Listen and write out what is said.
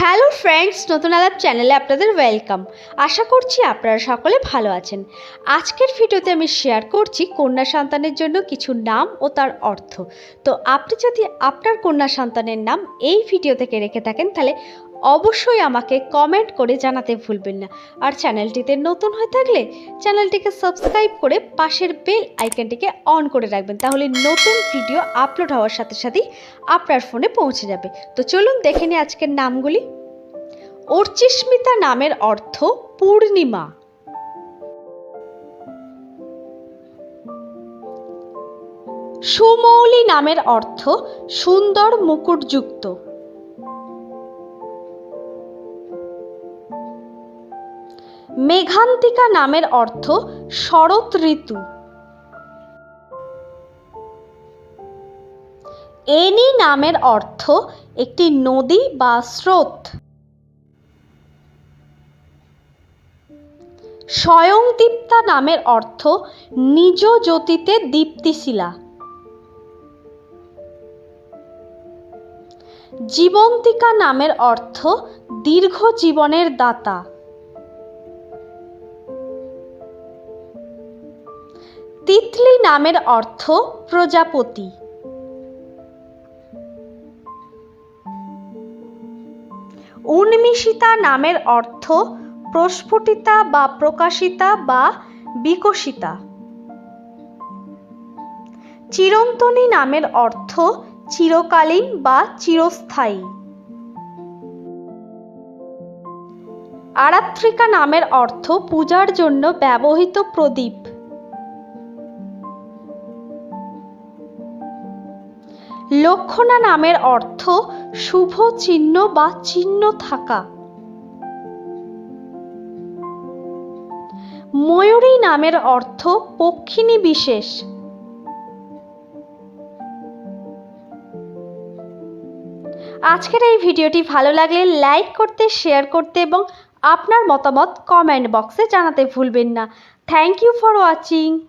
Hello friends, নতুন আলাপ চ্যানেলে আপনাদের ওয়েলকাম। আশা করছি আপনারা সকলে ভালো আছেন। আজকের ভিডিওতে আমি শেয়ার করছি কন্যা সন্তানের জন্য কিছু নাম ও তার অর্থ। তো আপনি যদি আপনার কন্যা সন্তানের নাম এই ভিডিও থেকে রেখে থাকেন, তাহলে অবশ্যই আমাকে কমেন্ট করে জানাতে ভুলবেন না। আর চ্যানেলটিতে নতুন হয়ে থাকলে চ্যানেলটিকে সাবস্ক্রাইব করে পাশের বেল আইকনটিকে অন করে রাখবেন। তাহলে নতুন ভিডিও আপলোড হওয়ার সাথে সাথেই আপনার ফোনে পৌঁছে যাবে। তো চলুন দেখে নিই আজকের নামগুলি। অর্চিস্মিতা নামের অর্থ পূর্ণিমা। সুমৌলি নামের অর্থ সুন্দর মুকুটযুক্ত। মেঘান্তিকা নামের অর্থ শরৎ ঋতু। এনি নামের অর্থ একটি নদী বা স্রোত। স্বয়ংদীপ্তা নামের অর্থ নিজ জ্যোতিতে দীপ্তিশিলা। জীবন্তিকা নামের অর্থ দীর্ঘ জীবনের দাতা। তিতলি নামের অর্থ প্রজাপতি। উন্মিষিতা নামের অর্থ প্রস্ফুটিতা বা প্রকাশিতা বা বিকশিতা। চিরন্তনী নামের অর্থ চিরকালীন বা চিরস্থায়ী। আরাত্রিকা নামের অর্থ পূজার জন্য ব্যবহৃত প্রদীপ। লক্ষণা নামের অর্থ শুভ চিহ্ন বা চিহ্ন থাকা। ময়ূরী নামের অর্থ পক্ষিণী বিশেষ। আজকের এই ভিডিওটি ভালো লাগলে লাইক করতে, শেয়ার করতে এবং আপনার মতামত কমেন্ট বক্সে জানাতে ভুলবেন না। Thank you for watching.